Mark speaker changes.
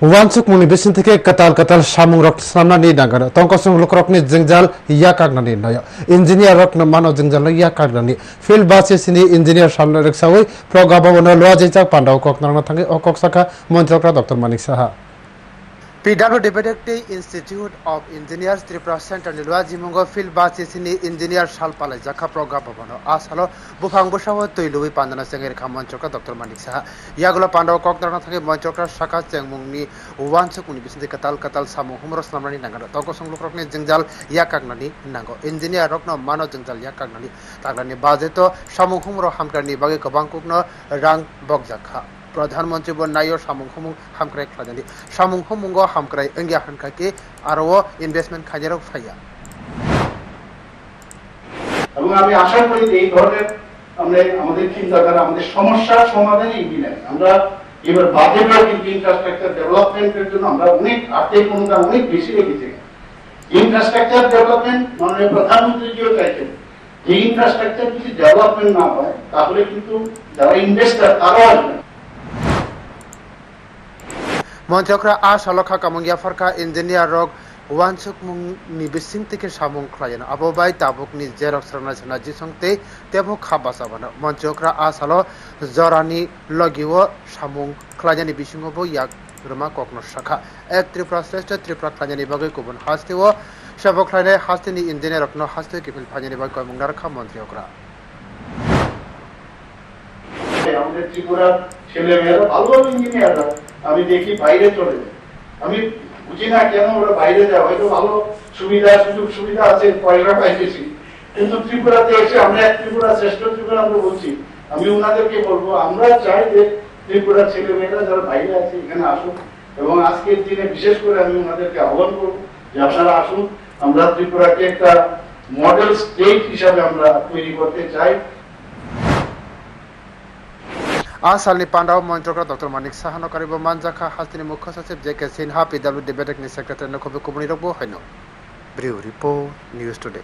Speaker 1: wansuk muni besin থেকে katal katal samung rok samna ni nagara tongkosung luk rok ni jengjal ya kagna ni naya engineer rok na mano jengjal ya kagna ni field base sini engineer samna rek sawi progaba bono loa jejak pandau kok narna thangi okok saka মন্ত্রকরা doctor Manik Saha
Speaker 2: PW ডিবেটেক্টি Institute of Engineers, Tripura Centre নিলুয়া জিমুঙ্গ field বা চিসিনি engineer সালপালাই জাখা প্রজ্ঞা ভবন। আসালো বুফাং বসাও তৈলুই পান্দানা চেঙ্গের খা মঞ্চকা doctor Manik Saha. ইয়াগুলো পান্ডাও ককদারনা থাকে মঞ্চকা শাখা চেংমুংনি ওয়ানসুক উনি বিসিন্দি কাতাল কাতাল সামু হুমরস নামনানি নাঙ্গানো তঙ্ক সংলুক রকনি জেংজাল ইয়া কাকনানি নাঙ্গো ইঞ্জিনিয়ার রকনো মানো জেংজাল ইয়া কাকনানি তাগনানি বাজে তো সামু হুমর হামক্রানি বাগে গোबां কুকনো রাং বকজাখা প্রধানমন্ত্রী বন্যায় সামুং হুমুং হামক্রাই খাজানি সামুং হুমুঙ্গ হামক্রাই এঙ্গিয়া হানকাকে আরও ইনভেস্টমেন্ট খাজারও ফাইয়া।
Speaker 3: এবং আমি আশা করি যে এই ধরনের আমরা আমাদের চিন্তাধারা, আমাদের সমস্যার সমাধানে এগিয়ে নেয়। আমরা এবার বাজেটও কিন্তু ইনফ্রাস্ট্রাকচার ডেভেলপমেন্টের জন্য আমরা অনেক আর্থিক অনুদান অনেক বেশি রেখেছি। ইনফ্রাস্ট্রাকচার ডেভেলপমেন্ট মাননীয় প্রধানমন্ত্রীজিও চাইছেন। যে ইনফ্রাস্ট্রাকচার যদি ডেভেলপমেন্ট না হয়, তাহলে কিন্তু যারা ইনভেস্টার তারাও আসবে না।
Speaker 2: মন্ত্রকরা আ সালখা কামঙ্গিয়া ফরকা ইঞ্জিনিয়ার রক ওয়ানসুক মুংনি বিসিং থেকে সামুং খায়ানো আববাই তাবুকনি জেরক্স রানা সানা জিসংতে তেবো খাবা সাবানো। মন্ত্রকরা আ সালো জরানি লগিও সামুং খাজানি বিসিংবো ইয়াক রমা ককনো শাখা। এক ত্রিপুরা শ্রেষ্ঠ ত্রিপুরা খাজানি বাগে গুবুন হাস্তেও। সবক খাইলে হাস্তেনি ইঞ্জিনিয়ার রকনো হাস্তে কিফিল ফাজানি বাগ কয়মুংনার খা মন্ত্রকরা
Speaker 3: আমাদের ত্রিপুরার ছেলে মেয়েরা ভালো ভালো ইঞ্জিনিয়াররা আমি দেখি বাইরে চলে যায়। আমি বুঝি না কেন ওরা বাইরে যায়, হয়তো ভালো সুবিধা, সুযোগ সুবিধা আছে, পয়সা পাইতেছি। কিন্তু ত্রিপুরাতে এসে আমরা এক ত্রিপুরা, শ্রেষ্ঠ ত্রিপুরা আমরা বলছি, আমি ওনাদেরকে বলব, আমরা চাই যে ত্রিপুরার ছেলে মেয়েরা যারা বাইরে আছে, এখানে আসুন এবং আজকের দিনে বিশেষ করে আমি ওনাদেরকে আহ্বান করব যে আপনারা আসুন, আমরা ত্রিপুরাকে একটা মডেল স্টেট হিসাবে আমরা তৈরি করতে চাই।
Speaker 2: আন চালনি পাণ্ডাও মন্ত্ৰ কৰা ডক্টৰ মানিক চাহানক আৰু বমান জাখা শাস্তিনী মুখ্য সচিব J K Sinha P W D বেটেকনি secretary নকবি কুমনি ৰূপ সৈন্য ব্ৰিউ ৰিপৰ্ট নিউজ টুডে